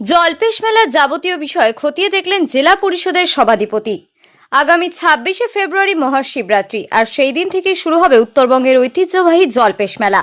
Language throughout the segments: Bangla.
জলপেশ মেলার যাবতীয় বিষয় খতিয়ে দেখলেন জেলা পরিষদের সভাধিপতি। আগামী ছাব্বিশে ফেব্রুয়ারি মহাশিবরাত্রি, আর সেই দিন থেকে শুরু হবে উত্তরবঙ্গের ঐতিহ্যবাহী জলপেশ মেলা।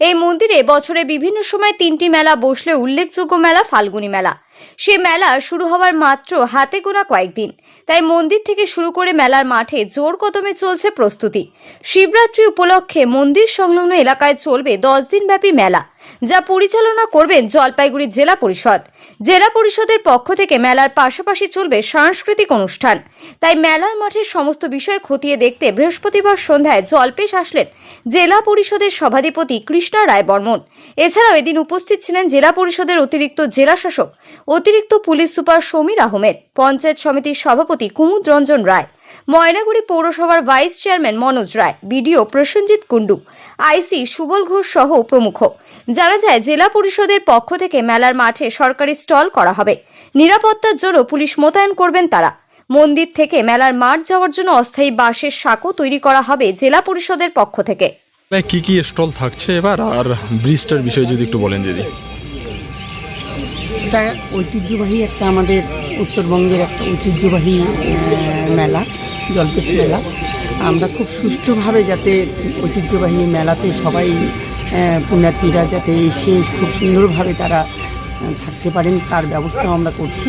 এই মন্দিরে বছরে বিভিন্ন সময় তিনটি মেলা বসলে উল্লেখযোগ্য মেলা ফাল্গুনী মেলা। সে মেলা শুরু হওয়ার মাত্র হাতে গোনা কয়েকদিন। তাই মন্দির থেকে শুরু করে মেলার মাঠে জোর কদমে চলছে প্রস্তুতি। শিবরাত্রি উপলক্ষে মন্দির সংলগ্ন এলাকায় চলবে দশ দিনব্যাপী মেলা, যা পরিচালনা করবেন জলপাইগুড়ি জেলা পরিষদ। জেলা পরিষদের পক্ষ থেকে মেলার পাশাপাশি চলবে সাংস্কৃতিক অনুষ্ঠান। তাই মেলার মাঠের সমস্ত বিষয় খতিয়ে দেখতে বৃহস্পতিবার সন্ধ্যায় জলপেশ আসলেন জেলা পরিষদের সভাধিপতি কৃষ্ণা রায় বর্মন এছাড়াও এদিন উপস্থিত ছিলেন জেলা পরিষদের অতিরিক্ত জেলা শাসক অতিরিক্ত পুলিশ সুপার সমীর আহমেদ, পঞ্চায়েত সমিতির সভাপতি কুমুদ রঞ্জন রায়, ময়নাগুড়ি পৌরসভার vice chairman Manoj Roy, BDO Prasenjit Kundu, IC Subal Ghosh সহ প্রমুখ জানা যায়, জেলা পরিষদের পক্ষ থেকে মেলার মাঠে সরকারি স্টল করা হবে। নিরাপত্তার জন্য পুলিশ মোতায়েন করবেন তারা। মন্দির থেকে মেলার মাঠ যাওয়ার জন্য অস্থায়ী বাঁশের সাঁকো তৈরি করা হবে জেলা পরিষদের পক্ষ থেকে। মানে কি কি স্টল থাকছে এবার? আর ব্রিজটার বিষয়ে যদি একটু বলেন দিদি এটা ঐতিহ্যবাহী একটা আমাদের উত্তরবঙ্গের একটা ঐতিহ্যবাহী মেলা, জলপেশ মেলা। আমরা খুব সুষ্ঠুভাবে যাতে ঐতিহ্যবাহী মেলাতে সবাই পুণ্যার্থীরা যাতে এসে খুব সুন্দরভাবে তারা থাকতে পারেন, তার ব্যবস্থাও আমরা করছি।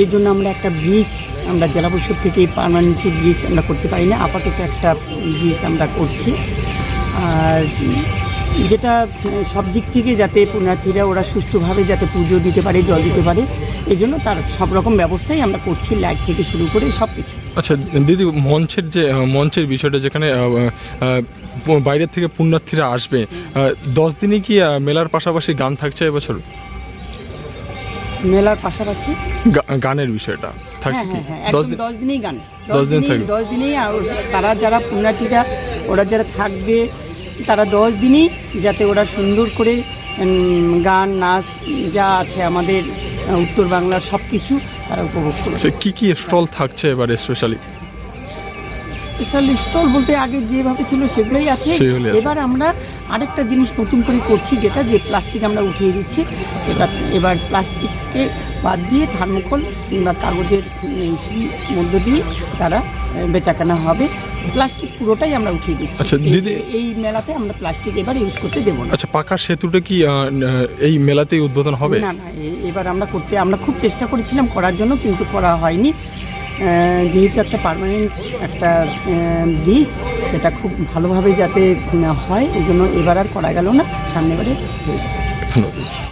এই জন্য আমরা একটা ব্রিজ, আমরা জেলা পরিষদ থেকে পার্মানেন্ট ব্রিজ আমরা করতে পারি না। আপাতত একটা ব্রিজ আমরা করছি। আর যেটা সব দিক থেকে যাতে পুণ্যার্থীরা ওরা সুষ্ঠুভাবে যাতে পুজো দিতে পারে জল দিতে পারে এই জন্য তার সব রকম ব্যবস্থাই আমরা করছি লাইট থেকে শুরু করে সব কিছু। আচ্ছা দিদি মঞ্চের যে মঞ্চের বিষয়টা যেখানে বাইরের থেকে পুণ্যার্থীরা আসবে দশ দিনই কি মেলার পাশাপাশি গান থাকছে এবছর? মেলার পাশাপাশি? গানের বিষয়টা থাকছে হ্যাঁ কি? হ্যাঁ হ্যাঁ দশ দিন দিনেই গান। দশ দিন। দশ দিনেই আর তারা যারা পুণ্যার্থীরা ওরা যারা থাকবে তারা দশ দিনই যাতে ওরা সুন্দর করে গান নাচ যা আছে আমাদের উত্তর বাংলার সব কিছু তারা উপভোগ করবে। আচ্ছা, কি কি স্টল থাকছে এবারে স্পেশালি স্পেশাল স্টল বলতে আগে যেভাবে ছিল সেগুলোই আছে। এবার আমরা আরেকটা জিনিস নতুন করে করছি যেটা যে প্লাস্টিক আমরা উঠিয়ে দিচ্ছি এটা এবার প্লাস্টিককে বাদ দিয়ে থার্মোকল কিংবা কাগজের মধ্য দিয়ে তারা বেচাকেনা হবে। প্লাস্টিক পুরোটাই আমরা উঠিয়ে দিচ্ছি। আচ্ছা, এই- দিদি- এই মেলাতে আমরা প্লাস্টিক এবার ইউজ করতে দেবো না। আচ্ছা পাকা সেতুটা কি এই মেলাতেই উদ্বোধন হবে? না না এবার আমরা করতে আমরা খুব চেষ্টা করেছিলাম করার জন্য কিন্তু করা হয়নি। যেহেতু একটা পারমানেন্ট একটা ব্রিজ সেটা খুব ভালোভাবে যাতে হয় এই জন্য এবার আর করা গেল না যাবে। ধন্যবাদ